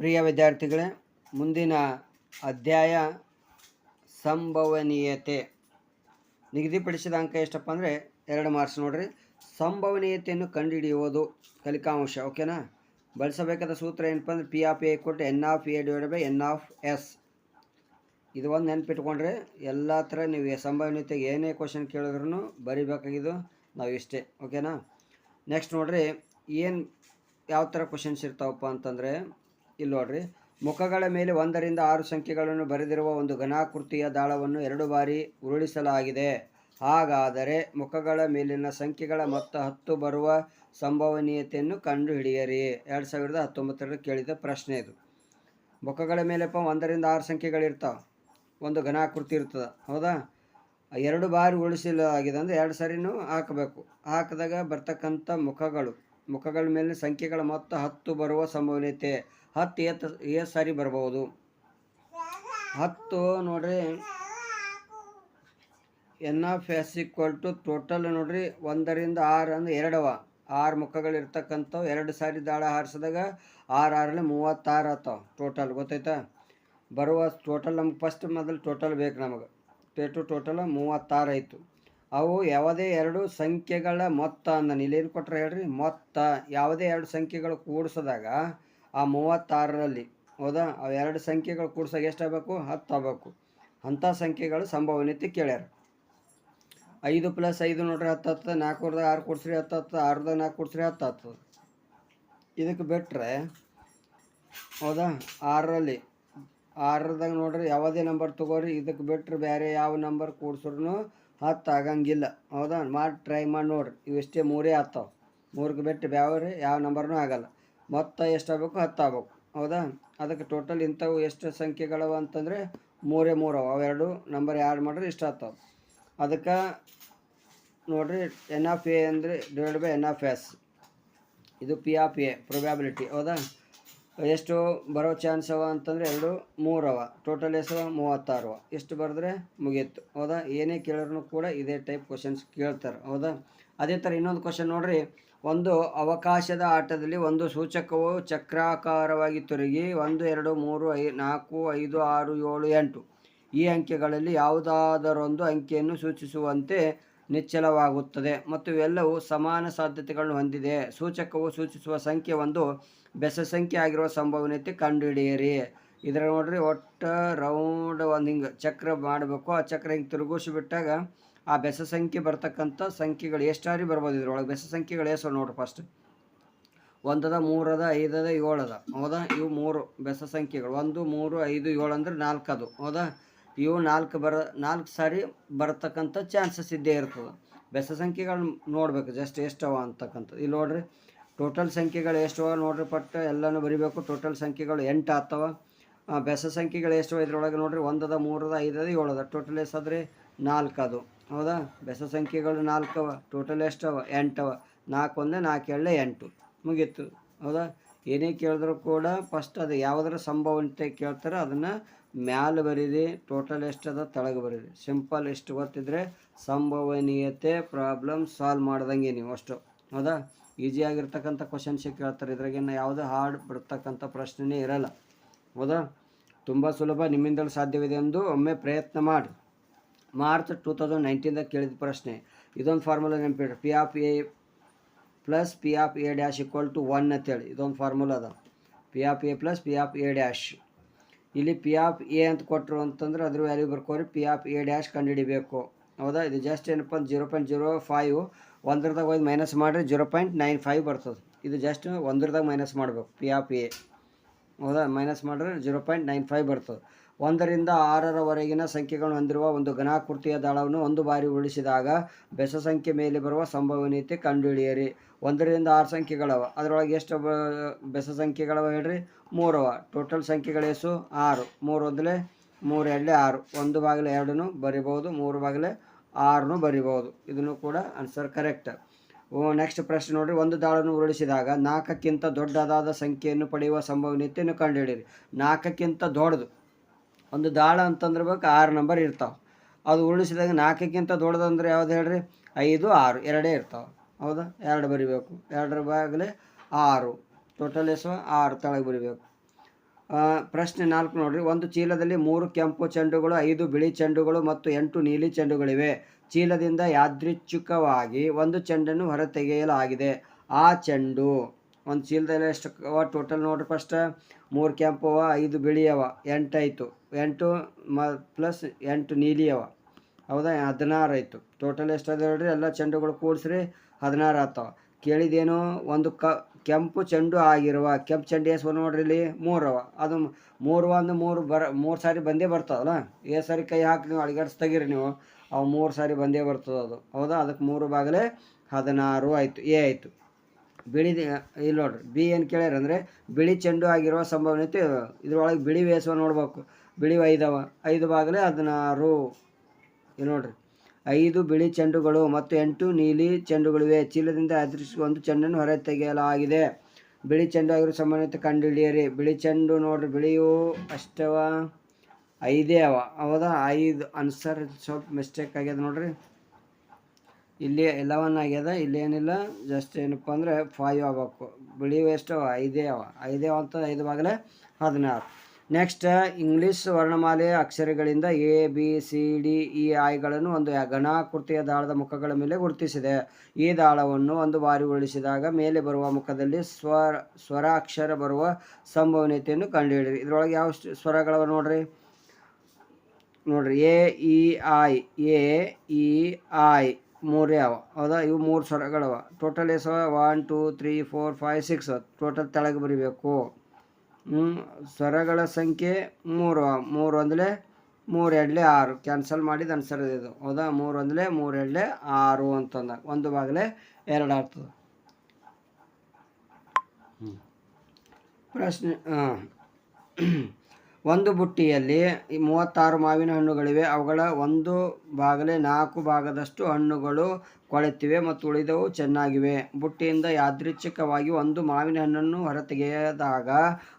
ಪ್ರಿಯ ವಿದ್ಯಾರ್ಥಿಗಳೇ, ಮುಂದಿನ ಅಧ್ಯಾಯ ಸಂಭವನೀಯತೆ. ನಿಗದಿಪಡಿಸಿದ ಅಂಕ ಎಷ್ಟಪ್ಪ ಅಂದರೆ, ಎರಡು ಮಾರ್ಕ್ಸ್ ನೋಡ್ರಿ. ಸಂಭವನೀಯತೆಯನ್ನು ಕಂಡುಹಿಡಿಯುವುದು ಕಲಿಕಾಂಶ ಓಕೆನಾ ಬಳಸಬೇಕಾದ ಸೂತ್ರ ಏನಪ್ಪ ಅಂದರೆ ಪಿ ಆಫ್ ಎ ಕೊಟ್ಟು N of A divide by N of S ಇದು ಒಂದು ನೆನ್ಪಿಟ್ಕೊಂಡ್ರೆ ಎಲ್ಲ ಥರ ನೀವು ಸಂಭವನೀಯತೆಗೆ ಏನೇ ಕ್ವಶನ್ ಕೇಳಿದ್ರು ಬರಿಬೇಕಾಗಿದ್ದು ನಾವು ಇಷ್ಟೇ ಓಕೆನಾ ನೆಕ್ಸ್ಟ್ ನೋಡ್ರಿ, ಏನು ಯಾವ ಥರ ಕ್ವಶನ್ಸ್ ಇರ್ತಾವಪ್ಪ ಅಂತಂದರೆ ಇಲ್ಲಿ ನೋಡ್ರಿ. ಮುಖಗಳ ಮೇಲೆ ಒಂದರಿಂದ ಆರು ಸಂಖ್ಯೆಗಳನ್ನು ಬರೆದಿರುವ ಒಂದು ಘನಾಕೃತಿಯ ದಾಳವನ್ನು ಎರಡು ಬಾರಿ ಉರುಳಿಸಲಾಗಿದೆ. ಹಾಗಾದರೆ ಮುಖಗಳ ಮೇಲಿನ ಸಂಖ್ಯೆಗಳ ಮೊತ್ತ ಹತ್ತು ಬರುವ ಸಂಭವನೀಯತೆಯನ್ನು ಕಂಡುಹಿಡಿಯಿರಿ. ಎರಡು ಸಾವಿರದ ಹತ್ತೊಂಬತ್ತರಲ್ಲಿ ಕೇಳಿದ ಪ್ರಶ್ನೆ ಇದು. ಮುಖಗಳ ಮೇಲೆಪ್ಪ ಒಂದರಿಂದ ಆರು ಸಂಖ್ಯೆಗಳಿರ್ತಾವೆ. ಒಂದು ಘನಾಕೃತಿ ಇರ್ತದೆ. ಹೌದಾ? ಎರಡು ಬಾರಿ ಉಳಿಸಲಾಗಿದೆ ಅಂದರೆ ಎರಡು ಸಾರಿನೂ ಹಾಕಬೇಕು. ಹಾಕಿದಾಗ ಬರ್ತಕ್ಕಂಥ ಮುಖಗಳು ಮುಖಗಳ ಮೇಲೆ ಸಂಖ್ಯೆಗಳ ಮೊತ್ತ ಹತ್ತು ಬರುವ ಸಂಭವನೀಯತೆ. ಹತ್ತು ಏತ್ ಏ ಸಾರಿ ಬರ್ಬೋದು ಹತ್ತು ನೋಡ್ರಿ. N of S equal to total ನೋಡ್ರಿ. ಒಂದರಿಂದ ಆರು ಅಂದ್ರೆ ಎರಡವ. ಆರು ಮುಖಗಳು ಇರ್ತಕ್ಕಂಥವು. ಎರಡು ಸಾರಿ ದಾಳ ಹಾರಿಸಿದಾಗ ಆರು ಆರಲ್ಲಿ ಮೂವತ್ತಾರು ಆತಾವ ಟೋಟಲ್ ಗೊತ್ತಾಯ್ತಾ? ಬರುವ ಟೋಟಲ್ ನಮ್ಗೆ ಫಸ್ಟ್ ಮೊದಲು ಟೋಟಲ್ ಬೇಕು ನಮಗೆ. ಟೇಟು ಟೋಟಲ್ ಮೂವತ್ತಾರು ಆಯಿತು. ಅವು ಯಾವುದೇ ಎರಡು ಸಂಖ್ಯೆಗಳ ಮೊತ್ತ ಅಂದ ಇಲ್ಲೇನು ಕೊಟ್ಟರೆ ಹೇಳ್ರಿ, ಮೊತ್ತ ಯಾವುದೇ ಎರಡು ಸಂಖ್ಯೆಗಳು ಕೂಡಿಸಿದಾಗ ಆ ಮೂವತ್ತಾರರಲ್ಲಿ, ಹೌದಾ? ಅವು ಎರಡು ಸಂಖ್ಯೆಗಳು ಕೂಡಿಸಾಗ ಎಷ್ಟಾಗಬೇಕು ಹತ್ತು ಆಗಬೇಕು. ಅಂಥ ಸಂಖ್ಯೆಗಳು ಸಂಭವನೀಯತೆ ಕೇಳ್ಯಾರ. ಐದು ಪ್ಲಸ್ ಐದು ನೋಡ್ರಿ ಹತ್ತು ಹತ್ತು ನಾಲ್ಕೂರ್ದಾಗ ಆರು ಕೊಡ್ಸ್ರಿ ಹತ್ತು ಹತ್ತು ಆರ್ದಾಗ ನಾಲ್ಕು ಕೊಡ್ಸ್ರಿ ಹತ್ತು ಹತ್ತು. ಇದಕ್ಕೆ ಬಿಟ್ಟರೆ ಹೌದಾ? ಆರರಲ್ಲಿ ಆರದಾಗ ನೋಡ್ರಿ ಯಾವುದೇ ನಂಬರ್ ತೊಗೋರಿ, ಇದಕ್ಕೆ ಬಿಟ್ಟರೆ ಬೇರೆ ಯಾವ ನಂಬರ್ ಕೂಡ್ಸ್ರು ಹತ್ತು ಆಗಂಗಿಲ್ಲ ಹೌದಾ? ಮಾಡಿ ಟ್ರೈ ಮಾಡಿ ನೋಡ್ರಿ. ಇವಿಷ್ಟೇ ಮೂರೇ ಆಗ್ತಾವೆ. ಮೂರಕ್ಕೆ ಬಿಟ್ಟು ಬ್ಯಾವ್ರಿ, ಯಾವ ನಂಬರ್ನೂ ಆಗಲ್ಲ. ಮೊತ್ತ ಎಷ್ಟಾಗಬೇಕು ಹತ್ತು ಆಗ್ಬೇಕು ಹೌದಾ? ಅದಕ್ಕೆ ಟೋಟಲ್ ಇಂಥವು ಎಷ್ಟು ಸಂಖ್ಯೆಗಳವ ಅಂತಂದರೆ ಮೂರೇ ಮೂರು ಅವು ಅವೆರಡು ನಂಬರ್ ಆ್ಯಡ್ ಮಾಡಿದ್ರೆ ಇಷ್ಟ ಆಗ್ತಾವೆ. ಅದಕ್ಕೆ ನೋಡಿರಿ ಎನ್ ಆಫ್ ಎ ಅಂದರೆ divide by N of S ಇದು ಪಿ ಆಫ್ ಎ ಪ್ರೊಬ್ಯಾಬಿಲಿಟಿ ಹೌದಾ? ಎಷ್ಟು ಬರೋ ಚಾನ್ಸ್ ಅವ ಅಂತಂದರೆ ಎರಡು ಮೂರವ. ಟೋಟಲ್ ಎಸವ ಮೂವತ್ತಾರು ಎಷ್ಟು ಬರೆದ್ರೆ ಮುಗೀತು. ಹೌದಾ? ಏನೇ ಕೇಳಿದ್ರು ಕೂಡ ಇದೇ ಟೈಪ್ ಕ್ವಶನ್ಸ್ ಕೇಳ್ತಾರೆ. ಹೌದಾ? ಅದೇ ಥರ ಇನ್ನೊಂದು ಕ್ವಶನ್ ನೋಡಿರಿ. ಒಂದು ಅವಕಾಶದ ಆಟದಲ್ಲಿ ಒಂದು ಸೂಚಕವು ಚಕ್ರಾಕಾರವಾಗಿ ತಿರುಗಿ ಒಂದು, ಎರಡು, ಮೂರು, ಐ, ನಾಲ್ಕು, ಐದು, ಆರು, ಏಳು, ಎಂಟು. ಈ ಅಂಕೆಗಳಲ್ಲಿ ಯಾವುದಾದರೊಂದು ಅಂಕೆಯನ್ನು ಸೂಚಿಸುವಂತೆ ನಿಚ್ಚಲವಾಗುತ್ತದೆ ಮತ್ತು ಇವೆಲ್ಲವೂ ಸಮಾನ ಸಾಧ್ಯತೆಗಳನ್ನು ಹೊಂದಿದೆ. ಸೂಚಕವು ಸೂಚಿಸುವ ಸಂಖ್ಯೆ ಒಂದು ಬೆಸ ಸಂಖ್ಯೆ ಆಗಿರುವ ಸಂಭವನೀಯತೆ ಕಂಡುಹಿಡಿಯಿರಿ. ಇದರ ನೋಡ್ರಿ ಒಟ್ಟು ರೌಂಡ್ ಒಂದು ಹಿಂಗೆ ಚಕ್ರ ಮಾಡಬೇಕು. ಆ ಚಕ್ರ ಹಿಂಗೆ ತಿರುಗಿಸಿಬಿಟ್ಟಾಗ ಆ ಬೆಸ ಸಂಖ್ಯೆ ಬರ್ತಕ್ಕಂಥ ಸಂಖ್ಯೆಗಳು ಎಷ್ಟಾರಿ ಬರ್ಬೋದು ಇದ್ರೊಳಗೆ? ಬೆಸ ಸಂಖ್ಯೆಗಳು ಎಷ್ಟು ನೋಡ್ರಿ ಫಸ್ಟ್ ಒಂದದ, ಮೂರದ, ಐದದ, ಏಳದ. ಹೌದಾ? ಇವು ಮೂರು ಬೆಸ ಸಂಖ್ಯೆಗಳು ಒಂದು, ಮೂರು, ಐದು, ಏಳು ಅಂದ್ರೆ ನಾಲ್ಕು ಅದು ಹೌದಾ? ಇವು ನಾಲ್ಕು ಬರ, ನಾಲ್ಕು ಸಾರಿ ಬರ್ತಕ್ಕಂಥ ಚಾನ್ಸಸ್ ಇದ್ದೇ ಇರ್ತದೆ. ಬೆಸ ಸಂಖ್ಯೆಗಳನ್ನ ನೋಡ್ಬೇಕು ಜಸ್ಟ್ ಎಷ್ಟವ ಅಂತಕ್ಕಂಥದ್ದು. ಇಲ್ಲಿ ನೋಡ್ರಿ ಟೋಟಲ್ ಸಂಖ್ಯೆಗಳು ಎಷ್ಟು ನೋಡ್ರಿ ಪಟ್ಟ ಎಲ್ಲನೂ ಬರಿಬೇಕು. ಟೋಟಲ್ ಸಂಖ್ಯೆಗಳು ಎಂಟು ಆಗ್ತವ. ಬೆಸ ಸಂಖ್ಯೆಗಳು ಎಷ್ಟು ಇದ್ರೊಳಗೆ ನೋಡ್ರಿ ಒಂದದ, ಮೂರದ, ಐದದ, ಏಳದ. ಟೋಟಲ್ ಎಷ್ಟಾದ್ರೆ ನಾಲ್ಕು ಅದು. ಹೌದಾ? ಬೆಸ ಸಂಖ್ಯೆಗಳು ನಾಲ್ಕವ ಟೋಟಲ್ ಎಷ್ಟವ ಎಂಟವ ನಾಲ್ಕು ಒಂದೇ, ನಾಲ್ಕು ಏಳೆ ಎಂಟು. ಮುಗೀತು. ಹೌದಾ? ಏನೇ ಕೇಳಿದ್ರು ಕೂಡ ಫಸ್ಟ್ ಅದು ಯಾವುದರ ಸಂಭವನೀಯತೆ ಕೇಳ್ತಾರೆ. ಅದನ್ನು ಮ್ಯಾಲೆ ಬರೀರಿ. ಟೋಟಲ್ ಎಷ್ಟದ ತಳಗೆ ಬರೀರಿ. ಸಿಂಪಲ್ ಎಷ್ಟು ಗೊತ್ತಿದ್ರೆ ಸಂಭವನೀಯತೆ ಪ್ರಾಬ್ಲಮ್ ಸಾಲ್ವ್ ಮಾಡ್ದಂಗೆ ನೀವು ಅಷ್ಟು. ಹೌದಾ? ಈಸಿಯಾಗಿರ್ತಕ್ಕಂಥ ಕ್ವಶನ್ಸೇ ಕೇಳ್ತಾರೆ. ಇದ್ರಾಗೇನು ಯಾವುದೇ ಹಾರ್ಡ್ ಬಿಡ್ತಕ್ಕಂಥ ಪ್ರಶ್ನೆನೇ ಇರಲ್ಲ. ಹೌದಾ? ತುಂಬ ಸುಲಭ ನಿಮ್ಮಿಂದಲೂ ಸಾಧ್ಯವಿದೆ ಎಂದು ಒಮ್ಮೆ ಪ್ರಯತ್ನ ಮಾಡಿ. ಮಾರ್ಚ್ ಟೂ ತೌಸಂಡ್ ನೈನ್ಟೀನ್ದಾಗ ಕೇಳಿದ ಪ್ರಶ್ನೆ. ಇದೊಂದು formula ನೆನಪಿಡ್ರಿ P of A plus P of A dash equal to one ಅಂತೇಳಿ. ಇದೊಂದು ಫಾರ್ಮುಲಾ ಅದ. P of A plus P of A dash ಇಲ್ಲಿ ಪಿ ಆಫ್ ಎ ಅಂತ ಕೊಟ್ಟರು ಅಂತಂದ್ರೆ ಅದ್ರ ವ್ಯಾಲ್ಯೂ ಬರ್ಕೋರಿ. ಪಿ ಆಫ್ ಎ ಡ್ಯಾಶ್ ಕಂಡುಹಿಡಿಬೇಕು. ಹೌದಾ? ಇದು ಜಸ್ಟ್ ಏನಪ್ಪ? ಜೀರೋ ಪಾಯಿಂಟ್ ಜೀರೋ ಫೈವ್ ಒಂದ್ರದಾಗ ಹೋಗಿ ಮೈನಸ್ ಮಾಡಿರಿ ಜೀರೋ ಪಾಯಿಂಟ್ ನೈನ್ ಫೈವ್ ಬರ್ತದೆ. ಇದು ಜಸ್ಟ್ ಒಂದ್ರದಾಗ ಮೈನಸ್ ಮಾಡಬೇಕು. ಪಿ ಆಫ್ ಎ ಹೌದಾ? ಮೈನಸ್ ಮಾಡಿದ್ರೆ ಜೀರೋ ಪಾಯಿಂಟ್ ನೈನ್ ಫೈವ್ ಬರ್ತದೆ. ಒಂದರಿಂದ ಆರರವರೆಗಿನ ಸಂಖ್ಯೆಗಳನ್ನು ಹೊಂದಿರುವ ಒಂದು ಘನಾಕೃತಿಯ ದಳವನ್ನು ಒಂದು ಬಾರಿ ಉಳಿಸಿದಾಗ ಬೆಸ ಸಂಖ್ಯೆ ಮೇಲೆ ಬರುವ ಸಂಭವನೀಯತೆ ಕಂಡುಹಿಡಿಯಿರಿ. ಒಂದರಿಂದ ಆರು ಸಂಖ್ಯೆಗಳವ. ಅದರೊಳಗೆ ಎಷ್ಟು ಬೆಸ ಸಂಖ್ಯೆಗಳವ ಹೇಳ್ರಿ? ಮೂರವ. ಟೋಟಲ್ ಸಂಖ್ಯೆಗಳು ಎಷ್ಟು? ಆರು. ಮೂರು ಒಂದಲೇ ಮೂರು ಎರಡೇ ಆರು. ಒಂದು ಬಾಗಿಲು ಎರಡನ್ನು ಬರಿಬೋದು ಮೂರು ಬಾಗಿಲೆ ಆರನ್ನು ಬರಿಬೋದು ಇದನ್ನು ಕೂಡ ಆನ್ಸರ್ ಕರೆಕ್ಟ್ ನೆಕ್ಸ್ಟ್ ಪ್ರಶ್ನೆ ನೋಡಿರಿ. ಒಂದು ದಾಳನ್ನು ಉರುಳಿಸಿದಾಗ ನಾಲ್ಕಕ್ಕಿಂತ ದೊಡ್ಡದಾದ ಸಂಖ್ಯೆಯನ್ನು ಪಡೆಯುವ ಸಂಭವನೀಯತೆಯನ್ನು ಕಂಡುಹಿಡಿಯಿರಿ. ನಾಲ್ಕಕ್ಕಿಂತ ದೊಡ್ಡದು. ಒಂದು ದಾಳ ಅಂತಂದ್ರೆ ಬೇಕು ಆರು ನಂಬರ್ ಇರ್ತಾವೆ. ಅದು ಉರುಳಿಸಿದಾಗ ನಾಲ್ಕಕ್ಕಿಂತ ದೊಡ್ಡದಂದ್ರೆ ಯಾವ್ದು ಹೇಳ್ರಿ? ಐದು, ಆರು. ಎರಡೇ ಇರ್ತಾವೆ. ಹೌದಾ? ಎರಡು ಬರಿಬೇಕು. ಎರಡರ ಬಾಗಲೇ ಆರು. ಟೋಟಲ್ ಎಸ್ ಆರು ತಳಗೆ ಬರಿಬೇಕು. ಪ್ರಶ್ನೆ ನಾಲ್ಕು ನೋಡ್ರಿ. ಒಂದು ಚೀಲದಲ್ಲಿ ಮೂರು ಕೆಂಪು ಚೆಂಡುಗಳು, ಐದು ಬಿಳಿ ಚೆಂಡುಗಳು ಮತ್ತು ಎಂಟು ನೀಲಿ ಚೆಂಡುಗಳಿವೆ. ಚೀಲದಿಂದ ಯಾದೃಚ್ಛಿಕವಾಗಿ ಒಂದು ಚೆಂಡನ್ನು ಹೊರತೆಗೆಯಲಾಗಿದೆ. ಆ ಚೆಂಡು, ಒಂದು ಚೀಲದಲ್ಲಿ ಎಷ್ಟು ಟೋಟಲ್ ನೋಡ್ರಿ ಫಸ್ಟ್ ಮೂರು ಕೆಂಪು ಅವ, ಐದು ಬಿಳಿ ಅವ ಎಂಟಾಯಿತು ಎಂಟು ಮ ಪ್ಲಸ್ ಎಂಟು ನೀಲಿ ಅವ. ಹೌದಾ? ಹದಿನಾರು ಆಯಿತು. ಟೋಟಲ್ ಎಷ್ಟು ಹೇಳ್ರಿ? ಎಲ್ಲ ಚೆಂಡುಗಳು ಕೂಡಿಸ್ರಿ, ಹದಿನಾರು ಆಗ್ತಾವ ಕೇಳಿದೇನು ಒಂದು ಕ, ಕೆಂಪು ಚೆಂಡು ಆಗಿರುವ, ಕೆಂಪು ಚೆಂಡು ಎಸ್ ನೋಡ್ರಿ ಇಲ್ಲಿ? ಮೂರವ. ಅದು ಮೂರು ಒಂದು ಮೂರು ಬರ, ಮೂರು ಸಾರಿ ಬಂದೇ ಬರ್ತದಲ್ಲ? ಏ ಸಾರಿ ಕೈ ಹಾಕಿ ನೀವು ಅಳಿಗಾಡ್ಸ್ ತೆಗೀರಿ ನೀವು. ಅವು ಮೂರು ಸಾರಿ ಬಂದೇ ಬರ್ತದೆ ಅದು. ಹೌದಾ? ಅದಕ್ಕೆ ಮೂರು ಬಾಗಲೇ ಹದಿನಾರು ಆಯಿತು. ಎ ಆಯಿತು. ಬಿಳಿ ಇಲ್ಲಿ ನೋಡ್ರಿ. ಬಿ ಏನು ಕೇಳ್ಯಾರ ಅಂದರೆ, ಬಿಳಿ ಚೆಂಡು ಆಗಿರುವ ಸಂಭವನೀಯತೆ ಇದ್ರೊಳಗೆ ಬಿಳಿ ವೇಸುವ ನೋಡ್ಬೇಕು. ಬಿಳಿ ಐದವ. ಐದು ಬಾಗಲೇ ಹದಿನಾರು. ಇಲ್ಲಿ ನೋಡ್ರಿ. ಐದು ಬಿಳಿ ಚೆಂಡುಗಳು ಮತ್ತು ಎಂಟು ನೀಲಿ ಚೆಂಡುಗಳಿವೆ. ಚೀಲದಿಂದ ಅದೃಶ್ಯ ಒಂದು ಚೆಂಡನ್ನು ಹೊರ ತೆಗೆಯಲಾಗಿದೆ ಬಿಳಿ ಚೆಂಡು ಆಗಿರೋ ಸಂಬಂಧಿತ ಕಂಡುಹಿಡಿಯಿರಿ. ಬಿಳಿ ಚೆಂಡು ನೋಡ್ರಿ, ಬಿಳಿಯು ಅಷ್ಟವ, ಐದೇ ಅವ. ಹೌದಾ ಐದು ಅನ್ಸರ್, ಸ್ವಲ್ಪ ಮಿಸ್ಟೇಕ್ ಆಗ್ಯದ ನೋಡ್ರಿ. ಇಲ್ಲಿ ಎಲೆವನ್ ಆಗ್ಯದ, ಇಲ್ಲಿ ಏನಿಲ್ಲ ಜಸ್ಟ್ ಏನಪ್ಪ ಅಂದರೆ ಫೈವ್ ಆಗ್ಬೇಕು. ಬಿಳಿ ಎಷ್ಟು ಅವ ಐದೇ ಅವ. ಐದೇ ಅವ ಅಂತ ಐದು ಬಾಗಲೇ ಹದಿನಾರು. ನೆಕ್ಸ್ಟ್ ಇಂಗ್ಲೀಷ್ ವರ್ಣಮಾಲೆಯ ಅಕ್ಷರಗಳಿಂದ A B C D E ಐಗಳನ್ನು ಒಂದು ಘನಾಕೃತಿಯ ದಾಳದ ಮುಖಗಳ ಮೇಲೆ ಗುರುತಿಸಿದೆ. ಈ ದಾಳವನ್ನು ಒಂದು ಬಾರಿ ಉರುಳಿಸಿದಾಗ ಮೇಲೆ ಬರುವ ಮುಖದಲ್ಲಿ ಸ್ವರ ಸ್ವರಾಕ್ಷರ ಬರುವ ಸಂಭವನೀಯತೆಯನ್ನು ಕಂಡುಹಿಡಿಯಿರಿ. ಇದರೊಳಗೆ ಯಾವ ಸ್ವರಗಳವ ನೋಡ್ರಿ? ನೋಡ್ರಿ A E I A E I ಮೂರೇ ಅವ. ಹೌದಾ? ಇವು ಮೂರು ಸ್ವರಗಳವ. Total S one two three four five six total ತೆಳಗೆ ಬರಿಬೇಕು. ಸ್ವರಗಳ ಸಂಖ್ಯೆ ಮೂರು. ಮೂರು ಅಂದರೆ ಮೂರು ಎರಡಲೆ ಆರು. ಕ್ಯಾನ್ಸಲ್ ಮಾಡಿದ ಆನ್ಸರ್ ಇದು. ಹೌದಾ? ಮೂರು ಅಂದರೆ ಮೂರು ಎರಡಲೆ ಆರು ಅಂತಂದ. ಒಂದು ಬಾಗಲೇ ಎರಡು ಆಗ್ತದೆ. ಪ್ರಶ್ನೆ ಒಂದು ಬುಟ್ಟಿಯಲ್ಲಿ ಮೂವತ್ತಾರು ಮಾವಿನ ಹಣ್ಣುಗಳಿವೆ. ಅವುಗಳ ಒಂದು ಬಾಗಲೇ ನಾಲ್ಕು ಭಾಗದಷ್ಟು ಹಣ್ಣುಗಳು ಕೊಳೆತಿವೆ ಮತ್ತು ಉಳಿದವು ಚೆನ್ನಾಗಿವೆ. ಬುಟ್ಟಿಯಿಂದ ಯಾದೃಚ್ಛಿಕವಾಗಿ ಒಂದು ಮಾವಿನ ಹಣ್ಣನ್ನು ಹೊರತೆಗೆಯದಾಗ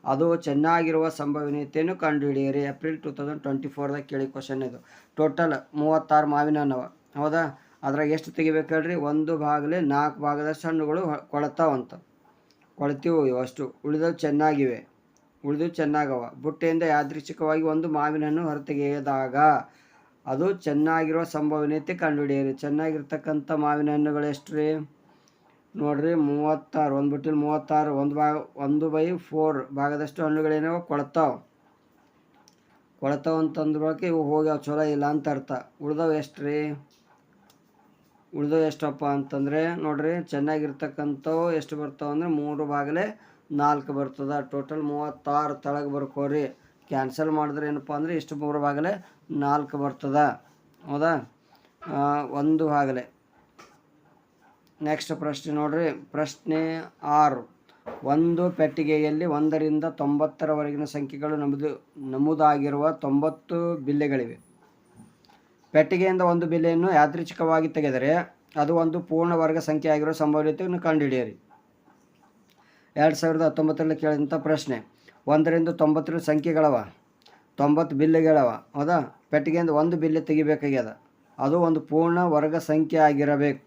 ಅದು ಚೆನ್ನಾಗಿರುವ ಸಂಭವನೀಯತೆಯನ್ನು ಕಂಡುಹಿಡಿಯಿರಿ. ಏಪ್ರಿಲ್ ಟೂ ತೌಸಂಡ್ ಟ್ವೆಂಟಿ ಫೋರ್ದಾಗ ಕೇಳಿ ಕ್ವಶನ್ ಇದು. ಟೋಟಲ್ ಮೂವತ್ತಾರು ಮಾವಿನ ಹಣ್ಣವ ಹೌದಾ? ಅದ್ರಾಗ ಎಷ್ಟು ತೆಗಿಬೇಕು ಹೇಳ್ರಿ? ಒಂದು ಭಾಗಲೇ ನಾಲ್ಕು ಭಾಗದಷ್ಟು ಹಣ್ಣುಗಳು ಕೊಳತಾವಂತ ಕೊಳತಿವು ಅಷ್ಟು. ಉಳಿದವು ಚೆನ್ನಾಗಿವೆ. ಉಳಿದು ಚೆನ್ನಾಗವ. ಬುಟ್ಟೆಯಿಂದ ಯಾದೃಚ್ಛಿಕವಾಗಿ ಒಂದು ಮಾವಿನ ಹಣ್ಣು ಹೊರತೆಗೆಯದಾಗ ಅದು ಚೆನ್ನಾಗಿರೋ ಸಂಭವನೀಯತೆ ಕಂಡುಹಿಡಿಯಿರಿ. ಚೆನ್ನಾಗಿರ್ತಕ್ಕಂಥ ಮಾವಿನ ಹಣ್ಣುಗಳು ಎಷ್ಟು ರೀ? ನೋಡಿರಿ, ಮೂವತ್ತಾರು, ಒಂದು ಬಿಟ್ಟಿನ ಮೂವತ್ತಾರು, ಒಂದು ಭಾಗ ಒಂದು ಬೈ ಫೋರ್ ಭಾಗದಷ್ಟು ಹಣ್ಣುಗಳೇನವ ಕೊಳ್ತಾವ. ಅಂತಂದ್ರ ಬಳಕೆ ಇವು ಹೋಗ್ಯಾವ, ಚಲೋ ಇಲ್ಲ ಅಂತ ಅರ್ಥ. ಉಳ್ದವು ಎಷ್ಟು ರೀ? ಉಳ್ದವು ಎಷ್ಟಪ್ಪ ಅಂತಂದರೆ, ನೋಡ್ರಿ, ಚೆನ್ನಾಗಿರ್ತಕ್ಕಂಥವು ಎಷ್ಟು ಬರ್ತಾವೆ ಮೂರು ಭಾಗಲೇ ನಾಲ್ಕು ಬರ್ತದೆ. ಟೋಟಲ್ ಮೂವತ್ತಾರು ತಳಗೆ ಬರ್ಕೋರಿ. ಕ್ಯಾನ್ಸಲ್ ಮಾಡಿದ್ರೆ ಏನಪ್ಪ ಅಂದರೆ ಇಷ್ಟು ಮೂರು ಭಾಗಲೇ ನಾಲ್ಕು ಬರ್ತದ. ಹೌದಾ? ಒಂದು ಭಾಗಲೇ ನೆಕ್ಸ್ಟ್ ಪ್ರಶ್ನೆ ನೋಡಿರಿ. ಪ್ರಶ್ನೆ ಆರು. ಒಂದು ಪೆಟ್ಟಿಗೆಯಲ್ಲಿ ಒಂದರಿಂದ ತೊಂಬತ್ತರವರೆಗಿನ ಸಂಖ್ಯೆಗಳು ನಮೂದು, ನಮೂದಾಗಿರುವ ತೊಂಬತ್ತು ಬಿಲ್ಲೆಗಳಿವೆ. ಪೆಟ್ಟಿಗೆಯಿಂದ ಒಂದು ಬಿಲ್ಲೆಯನ್ನು ಯಾದೃಚ್ಛಿಕವಾಗಿ ತೆಗೆದರೆ ಅದು ಒಂದು ಪೂರ್ಣ ವರ್ಗ ಸಂಖ್ಯೆ ಆಗಿರೋ ಸಂಭವನೀಯತೆಯನ್ನು ಕಂಡುಹಿಡಿಯಿರಿ. ಎರಡು ಸಾವಿರದ ಹತ್ತೊಂಬತ್ತರಲ್ಲಿ ಕೇಳಿದಂಥ ಪ್ರಶ್ನೆ. ಒಂದರಿಂದ ತೊಂಬತ್ತರ ಸಂಖ್ಯೆಗಳವ. ತೊಂಬತ್ತು ಬಿಲ್ಲೆಗಳವ. ಹೌದಾ? ಪೆಟ್ಟಿಗೆಯಿಂದ ಒಂದು ಬಿಲ್ಲೆ ತೆಗಿಬೇಕಾಗ್ಯದ. ಅದು ಒಂದು ಪೂರ್ಣ ವರ್ಗ ಸಂಖ್ಯೆ ಆಗಿರಬೇಕು.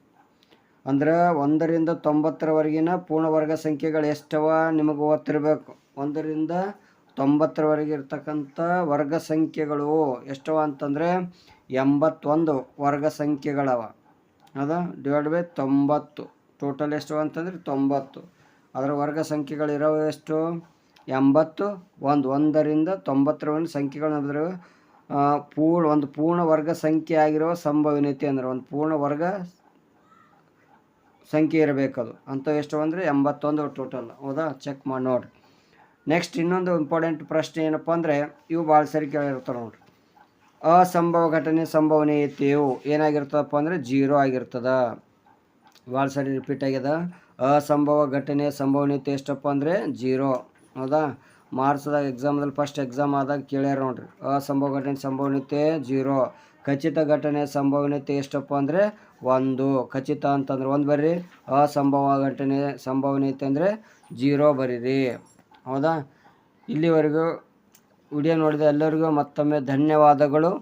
ಅಂದ್ರೆ ಒಂದರಿಂದ ತೊಂಬತ್ತರವರೆಗಿನ ಪೂರ್ಣ ವರ್ಗ ಸಂಖ್ಯೆಗಳು ಎಷ್ಟವ? ನಿಮಗೆ ಓದ್ತಿರ್ಬೇಕು ಒಂದರಿಂದ ತೊಂಬತ್ತರವರೆಗೆ ಇರ್ತಕ್ಕಂಥ ವರ್ಗ ಸಂಖ್ಯೆಗಳು ಎಷ್ಟವ ಅಂತಂದರೆ ಎಂಬತ್ತೊಂದು ವರ್ಗ ಸಂಖ್ಯೆಗಳವ. ಅದ ಡಿವೈಡ್ ಬೈ ತೊಂಬತ್ತು. ಟೋಟಲ್ ಎಷ್ಟು ಅಂತಂದ್ರೆ ತೊಂಬತ್ತು. ಅದರ ವರ್ಗ ಸಂಖ್ಯೆಗಳಿರೋ ಎಷ್ಟು? ಎಂಬತ್ತು, ಒಂದು ಒಂದರಿಂದ ತೊಂಬತ್ತರವರೆಗಿನ ಸಂಖ್ಯೆಗಳನ್ನು ಪೂರ್ಣ, ಒಂದು ಪೂರ್ಣ ವರ್ಗ ಸಂಖ್ಯೆ ಆಗಿರೋ ಸಂಭವನೀಯತೆ ಅಂದ್ರೆ ಒಂದು ಪೂರ್ಣ ವರ್ಗ ಸಂಖ್ಯೆ ಇರಬೇಕದು. ಅಂಥವು ಎಷ್ಟು ಅಂದರೆ ಎಂಬತ್ತೊಂದು ಟೋಟಲ್ ಹೌದಾ? ಚೆಕ್ ಮಾಡಿ ನೋಡಿರಿ. ನೆಕ್ಸ್ಟ್ ಇನ್ನೊಂದು ಇಂಪಾರ್ಟೆಂಟ್ ಪ್ರಶ್ನೆ ಏನಪ್ಪ ಅಂದರೆ, ಇವು ಭಾಳ ಸರಿ ಕೇಳಿರ್ತಾರೆ ನೋಡಿರಿ. ಅಸಂಭವ ಘಟನೆ ಸಂಭವನೀಯತೆಯು ಏನಾಗಿರ್ತದಪ್ಪ ಅಂದರೆ ಜೀರೋ ಆಗಿರ್ತದ. ಭಾಳ ಸರಿ ರಿಪೀಟ್ ಆಗ್ಯದ. ಅಸಂಭವ ಘಟನೆ ಸಂಭವನೀಯತೆ ಎಷ್ಟಪ್ಪ ಅಂದರೆ, ಜೀರೋ. ಹೌದಾ? ಮಾರ್ಚ್ದಾಗ ಎಕ್ಸಾಮ್ದಲ್ಲಿ ಫಸ್ಟ್ ಎಕ್ಸಾಮ್ ಆದಾಗ ಕೇಳ್ಯಾರ ನೋಡ್ರಿ. ಅಸಂಭವ ಘಟನೆ ಸಂಭವನೀಯತೆ ಜೀರೋ ಖಚಿತ ಘಟನೆ ಸಂಭವನೀಯತೆ ಎಷ್ಟಪ್ಪ ಅಂದರೆ ಒಂದು. ಖಚಿತ ಅಂತಂದ್ರೆ ಒಂದು ಬರ್ರಿ. ಅಸಂಭವ ಘಟನೆ ಸಂಭವನೀಯತೆ ಅಂದರೆ ಜೀರೋ ಬರೀರಿ. ಹೌದಾ? ಇಲ್ಲಿವರೆಗೂ ವಿಡಿಯೋ ನೋಡಿದ ಎಲ್ಲರಿಗೂ ಮತ್ತೊಮ್ಮೆ ಧನ್ಯವಾದಗಳು.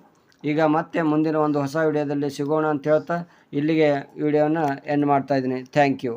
ಈಗ ಮತ್ತೆ ಮುಂದಿನ ಒಂದು ಹೊಸ ವಿಡಿಯೋದಲ್ಲಿ ಸಿಗೋಣ ಅಂತ ಹೇಳ್ತಾ ಇಲ್ಲಿಗೆ ವಿಡಿಯೋನ ಎಂಡ್ ಮಾಡ್ತಾಯಿದ್ದೀನಿ ಥ್ಯಾಂಕ್ ಯು